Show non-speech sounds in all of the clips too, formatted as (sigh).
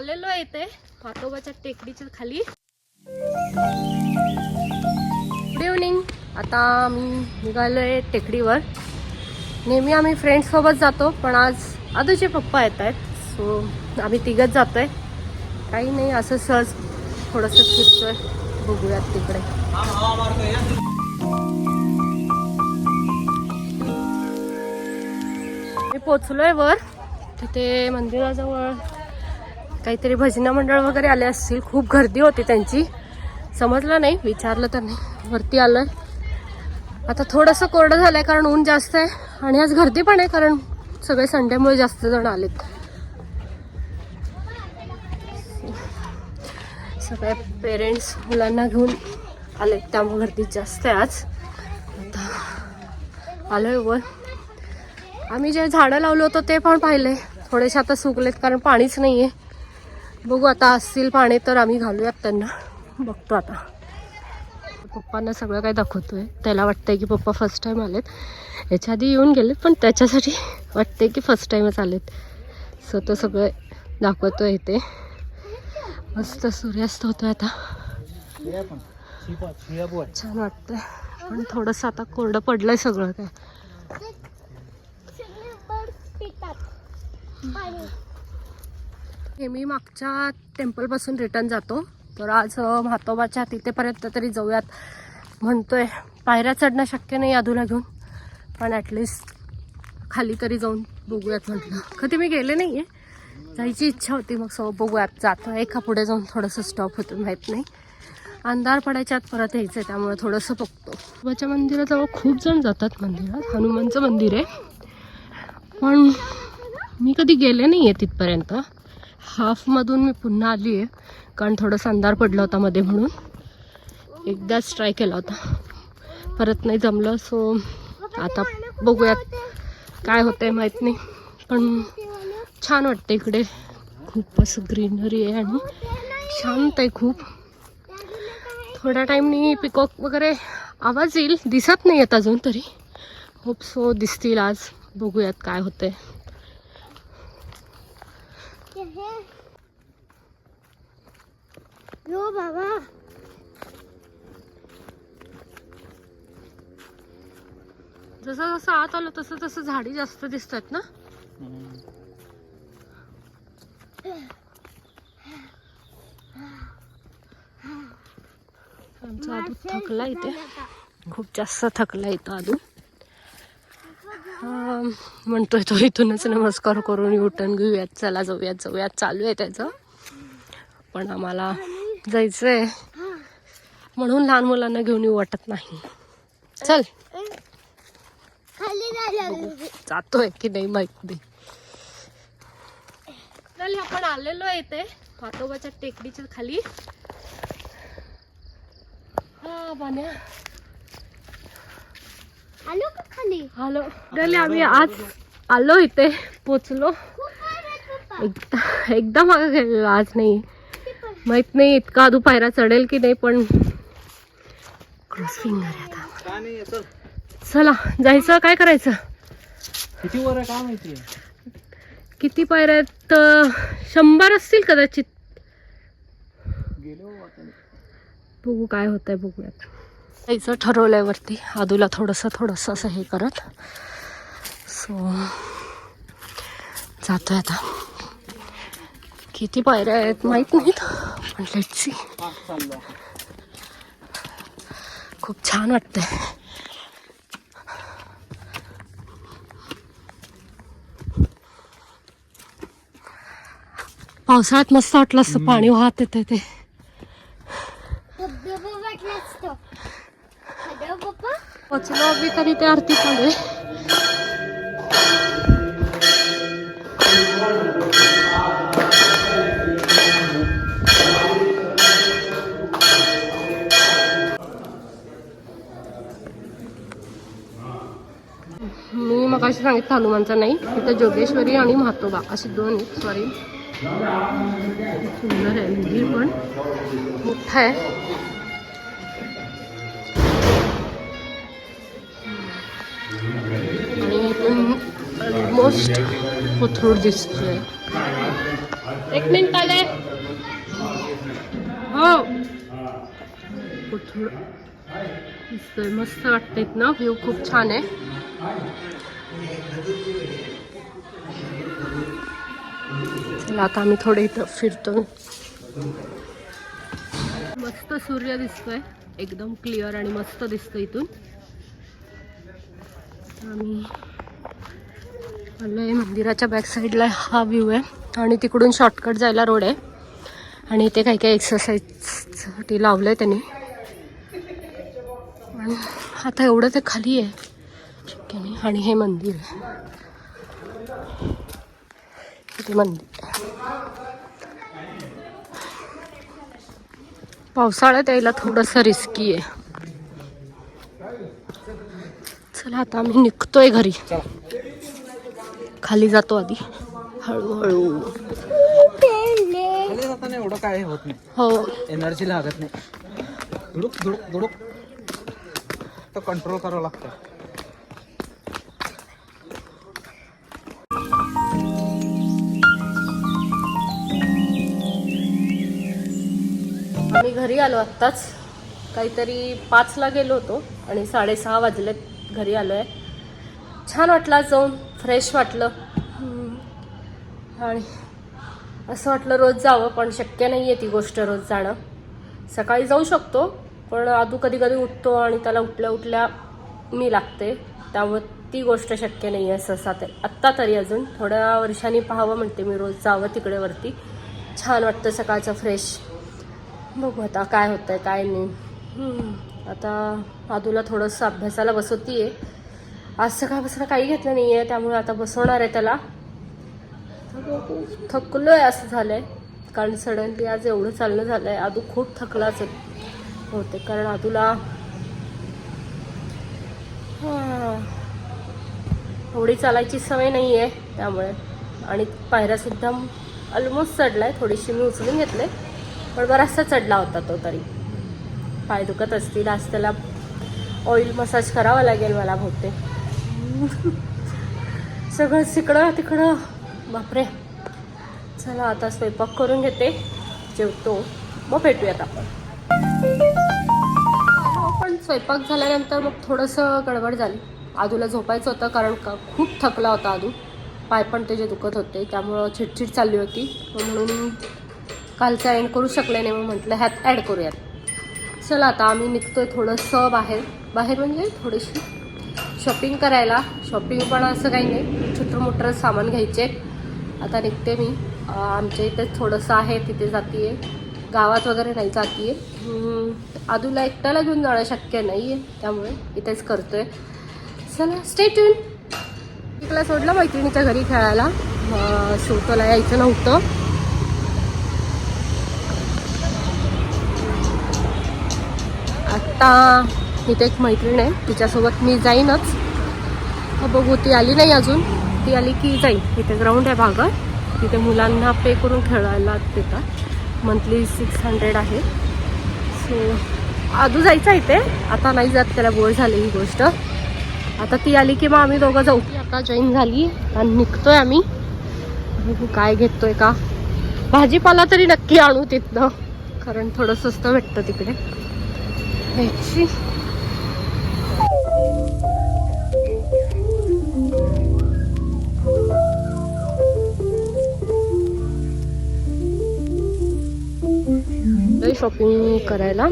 आलेलो आहे इथे भातोबाच्या टेकडीच्या खाली. गुड इव्हनिंग आता मी निघालो आहे टेकडीवर. नेहमी आम्ही फ्रेंड्ससोबत जातो पण आज आदूचे पप्पा येत आहेत सो आम्ही तिघंच जातो आहे काही नाही असं सहज थोडंसं फिरतोय. बघूयात तिकडे. मी पोचलोय वर. तिथे मंदिराजवळ काहीतरी भजन मंडळ वगैरे आले असतील. खूप गर्दी होती त्यांची. समजलं नाही विचारलं तर नाही वरती आलं. आता थोडंसं कोरडं झालंय कारण ऊन जास्त आहे आणि आज गर्दी पण आहे कारण सगळे संडेमुळे जास्त जण आलेत. सगळे पेरेंट्स मुलांना घेऊन आलेत. त्यामुळे गर्दी जास्त आहे आज. आता आलोय वर. आम्ही जे झाडं लावलं होतं ते पण पाहिले थोडेसे आता सुकलेत कारण पाणीच नाही आहे बघू आता असतील पाणी तर आम्ही घालूयात त्यांना. बघतो आता. पप्पांना सगळं काय दाखवतोय. त्याला वाटतंय की पप्पा फर्स्ट टाइम आलेत. याच्या आधी येऊन गेलेत पण त्याच्यासाठी वाटतंय की फर्स्ट टाइमच आलेत. सो तो सगळं दाखवतोय इथे. मस्त सूर्यास्त होतोय आता. छान वाटतंय. पण थोडंसं आता कोरडं पडलंय सगळं काय. हे मी मागच्या टेम्पलपासून रिटर्न जातो. तर आज म्हातोबाच्या तिथेपर्यंत तरी जाऊयात. म्हणतोय पायऱ्या चढणं शक्य नाही अधूला घेऊन. पण ॲटलिस्ट खाली तरी जाऊन बघूयात म्हटलं. कधी मी गेले नाही आहे जायची इच्छा होती मग सो बघूयात. जातो आहे पुढे जाऊन थोडंसं स्टॉप होतं माहीत नाही. अंधार पडायच्या आत परत यायचं आहे त्यामुळे थोडंसं बघतो. बाबाच्या मंदिराजवळ खूप जण जातात मंदिरात. हनुमानचं मंदिर आहे. पण मी कधी गेले नाही आहे तिथपर्यंत. हाफमधून मी पुन्हा आली आहे कारण थोडंसं अंधार पडला होता मध्ये म्हणून. एकदाच ट्राय केला होता. परत नाही जमलं सो आता बघूयात काय होतं आहे माहीत नाही. पण छान वाटतं इकडे. खूप असं ग्रीनरी आहे आणि शांत आहे खूप. थोड्या टाईमनी पिकॉक वगैरे आवाज येईल. दिसत नाही आहेत अजून तरी. होप सो दिसतील आज. बघूयात काय होतं आहे यो बाबा जसं जसं आत आलं तसं तसं झाडी जास्त दिसतात ना? आमचा आदू थकला इथे. खूप जास्त थकला इथं आदू. म्हणतोय तो इथूनच नमस्कार करून युटर्न घेऊयात. चला जाऊयात जाऊयात. चालू आहे त्याचं. पण आम्हाला जायचंय. म्हणून लहान मुलांना घेऊन येऊ वाटत नाही. चल. जातोय की नाही माहीत नाही. चल आपण आलेलो आहे ते पाटोबाच्या टेकडीच्या खाली. हा बान्या आलो का खाली? हॅलो गली आम्ही आज आलो इथे पोचलो. एकदा एकदा मागे गेलेलो आज नाही. माहीत नाही इतका आधू पायरा चढेल की नाही पण क्रॉस फिंगर आहे आता चला. जायचं काय करायचं? किती वर आहे काय माहिती किती पायऱ्या आहेत? शंभर असतील कदाचित. गेलो आता बघू काय होतंय बघूयात. जायचं ठरवल्यावरती. आदूला थोडंसं थोडंसं असं हे करत. सो जातोय आता. किती पायऱ्या आहेत माहीत नाहीत पण लेटसी खूप छान वाटतंय. पावसाळ्यात मस्त वाटलं असतं पाणी वाहत येते ते धबधबा वाटला असतो हॅलो पप्पा पोचलो आम्ही तरी ते आरती चालू आहे मी मग अशी सांगितलं हनुमानचं नाही इथं जोगेश्वरी आणि म्हातोबा असे दोन आहेत सॉरी सुंदर आहे मंदिर पण मोठं आहे ऑलमोस्ट कोथरूड दिसतोय एक मिनिट आले हो कोथरूड दिसतोय मस्त वाटतंय ना व्ह्यू खूप छान आहे चला आता आम्ही थोडे इथं फिरतो मस्त सूर्य दिसतोय एकदम क्लिअर आणि मस्त दिसतो इथून आम्ही आलोय मंदिराच्या बॅक साईडला हा व्ह्यू आहे. आणि तिकडून शॉर्टकट जायला रोड आहे. आणि इथे काही काही एक्सरसाइजसाठी लावलंय त्यांनी. आणि आता एवढं ते खाली आहे. शक्य नाही. आणि हे मंदिर आहे. इथे मंदिर पावसाळ्यात यायला थोडंसं रिस्की आहे. चला आता आम्ही निघतोय घरी. खाली जातो आधी. हळूहळू. जाताना एवढं काय होत नाही. हो. एनर्जी लागत नाही. दुडूक दुडूक दुडूक तर कंट्रोल करावं लागतं. आम्ही घरी आलो आत्ताच. काहीतरी पाचला गेलो होतो आणि साडेसहा वाजलेत घरी आलो आहे छान वाटलं जाऊन. फ्रेश वाटलं. आणि असं वाटलं रोज जावं पण शक्य नाही आहे ती गोष्ट रोज जाणं. सकाळी जाऊ शकतो पण आदू कधी कधी उठतो आणि त्याला उठल्या उठल्या मी लागते. त्यामुळे ती गोष्ट शक्य नाही आहे सहसा तर आत्ता तरी अजून थोड्या वर्षांनी पाहावं म्हणते मी रोज जावं तिकडे वरती. छान वाटतं सकाळचं फ्रेश. बघू आता काय होतं आहे काय नाही. आता आदूला थोडंसं अभ्यासाला बसवती आहे आज सकाळपासून काही घेतलं नाही आहे त्यामुळे आता बसवणार आहे त्याला. थकलो आहे असं झालं आहे कारण सडनली आज एवढं चालणं आहे आदू खूप थकलाच होते कारण आदूला हा, एवढी चालायची सवय नाही आहे त्यामुळे. आणि पायऱ्यासुद्धा ऑलमोस्ट चढला आहे थोडीशी मी उचलून घेतले पण बराचसा चढला होता तो तरी. पाय दुखत असतील आज त्याला ऑइल मसाज करावा लागेल मला बहुतेक. (laughs) सगळं तिकडं तिकडं. बापरे. चला आता स्वयंपाक करून घेते. जेवतो. मग भेटूयात आपण. हो, पण स्वयंपाक झाल्यानंतर मग थोडंसं गडबड झाली. आदूला झोपायचं होतं कारण का खूप थकला होता आदू. पाय पण त्याचे दुखत होते त्यामुळं चिडचिड चालली होती. म्हणून कालचा एंड करू शकले नाही मग म्हटलं ह्यात ॲड करूयात. चला आता आम्ही निघतोय थोडंसं बाहेर. बाहेर म्हणजे थोडीशी शॉपिंग करायला. शॉपिंग पण असं काही नाही. छोटं मोठं सामान घ्यायचे. आता निघते मी. आमच्या इथे थोडंसं आहे तिथे जातीये. गावात वगैरे नाही जाते आहे आदूला एकट्याला घेऊन जाणं शक्य नाही आहे त्यामुळे इथेच करतो चला स्टे ट्यून तिला सोडलं मैत्रिणीच्या घरी खेळायला. अं, शिवतोला यायचं नव्हतं. आत्ता तिथे एक मैत्रीण आहे. तिच्यासोबत मी जाईनच. बघू ती आली नाही अजून. ती आली की जाईल. इथे ग्राउंड आहे भागात. तिथे मुलांना पे करून खेळायला देतात. मंथली सिक्स हंड्रेड आहे. सो आधू जायचं इथे. आता नाही जात त्याला बोर झाली ही गोष्ट. आता ती आली की मग आम्ही दोघं जाऊ. आता जॉईन झाली आणि निघतोय आम्ही. बघू काय घेतोय का. भाजीपाला तरी नक्की आणू तिथनं. कारण थोडं स्वस्त भेटतं तिकडे. ह्याची शॉपिंग करायला.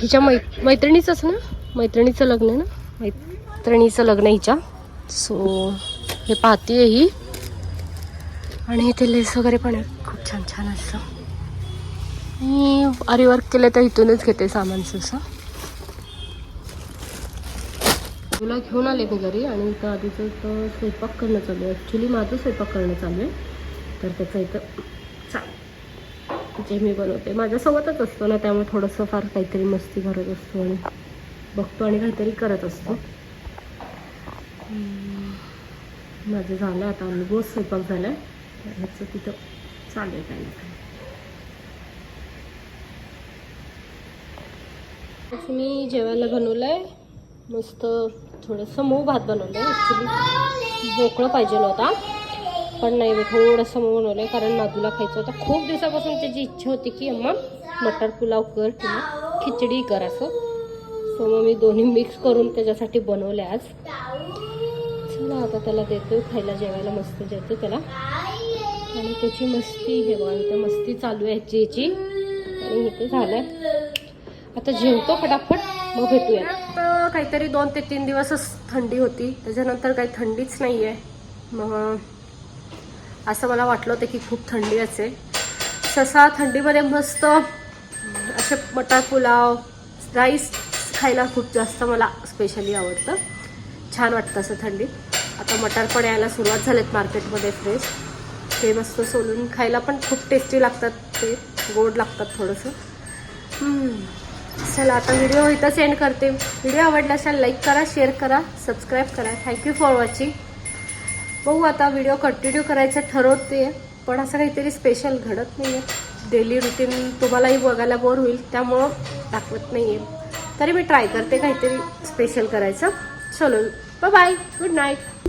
हिच्या मै मैत्रिणीचंच ना? मैत्रिणीचं लग्न आहे ना? मैत्रिणीचं लग्न हिच्या. सो हे पाहते ही. आणि इथे लेस वगैरे पण आहे. खूप छान छान असं. मी आरी वर्क केलं तर इथूनच घेते सामान असं. तुला घेऊन आले मी घरी आणि इथं आधीचं स्वयंपाक करणं चालू आहे. ॲक्च्युली माझं स्वयंपाक करणं चालू आहे. तर त्याचं इथं जे मी बनवते. माझ्यासोबतच असतो ना त्यामुळे थोडंसं फार काहीतरी मस्ती करत असतो आणि बघतो आणि काहीतरी करत असतो. माझं झालं आता ऑलमोस्ट स्वयंपाक झाला आहे ह्याचं तिथं चालू आहे काही. काही मी जेवायला बनवलं आहे मस्त थोडंसं मऊ भात बनवलं आहे ॲक्च्युली मोकळं पाहिजे होता. पण नाही मी थोडंसं मग बनवलं आहे कारण नादूला खायचं होतं. खूप दिवसापासून त्याची इच्छा होती की अम्मा मटर पुलाव कर किंवा खिचडी कर असं. सो मग मी दोन्ही मिक्स करून त्याच्यासाठी बनवले आज. चला आता त्याला देतो खायला जेवायला मस्त जेवतो त्याला. आणि त्याची मस्ती हे बघा इथे मस्ती चालू आहे याची आणि इथे झालंय. आता जेवतो फटाफट मग भेटूया. काहीतरी दोन ते तीन दिवसच थंडी होती. त्याच्यानंतर काही थंडीच नाही आहे मग असं मला वाटलं होतं की खूप थंडी असेल. ससा थंडीमध्ये मस्त असे मटार पुलाव राईस खायला खूप जास्त मला स्पेशली आवडतं. छान वाटतं असं थंडीत आता मटार पण यायला सुरुवात झालेत मार्केटमध्ये फ्रेश ते मस्त सोलून खायला पण खूप टेस्टी लागतात ते. गोड लागतात थोडंसं. चला आता व्हिडिओ इथं सेंड करते. व्हिडिओ आवडला असेल लाईक करा शेअर करा सबस्क्राईब करा. थँक्यू फॉर वॉचिंग बघू आता व्हिडिओ कंटिन्यू करायचं ठरवते पण असं काहीतरी स्पेशल घडत नाही आहे डेली रुटीन तुम्हालाही बघायला बोर होईल त्यामुळं दाखवत नाही आहे तरी मी ट्राय करते काहीतरी स्पेशल करायचं. चलो बाय गुड नाईट